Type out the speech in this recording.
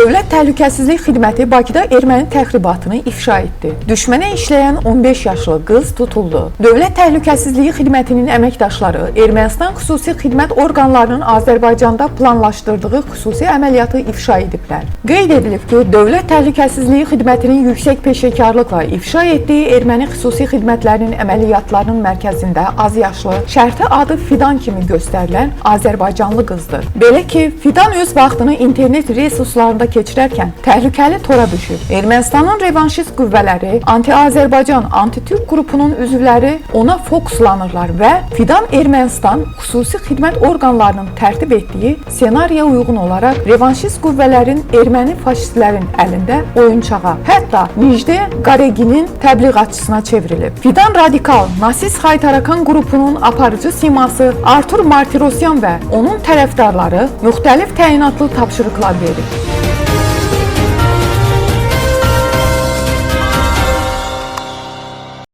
Dövlət Təhlükəsizlik Xidməti Bakıda erməni təxribatını ifşa etdi. Düşmənə işləyən 15 yaşlı qız tutuldu. Dövlət Təhlükəsizliyi Xidmətinin əməkdaşları Ermənistan xüsusi xidmət orqanlarının Azərbaycanda planlaşdırdığı xüsusi əməliyyatı ifşa ediblər. Qeyd edilib ki, Dövlət Təhlükəsizliyi Xidmətinin yüksək peşəkarlıqla ifşa etdiyi erməni xüsusi xidmətlərinin əməliyyatlarının mərkəzində az yaşlı, şərti adı Fidan kimi göstərilən Azərbaycanlı qızdır. Belə ki, Fidan öz vaxtını internet resurslarında keçirərkən təhlükəli tora düşüb. Ermənistanın revanşist qüvvələri, anti-Azərbaycan, anti-Türk qrupunun üzvləri ona fokuslanırlar və Fidan Ermənistan xüsusi xidmət orqanlarının tərtib etdiyi ssenariyə uyğun olaraq revanşist qüvvələrin erməni faşistlərin əlində oyunçağa, hətta Mijde Qareginin təbliğatçısına çevrilib. Fidan radikal, nasist Haytarakan qrupunun aparıcı siması Artur Martirosyan və onun tərəfdarları müxtəlif təyinatlı tapşırıqlar verib.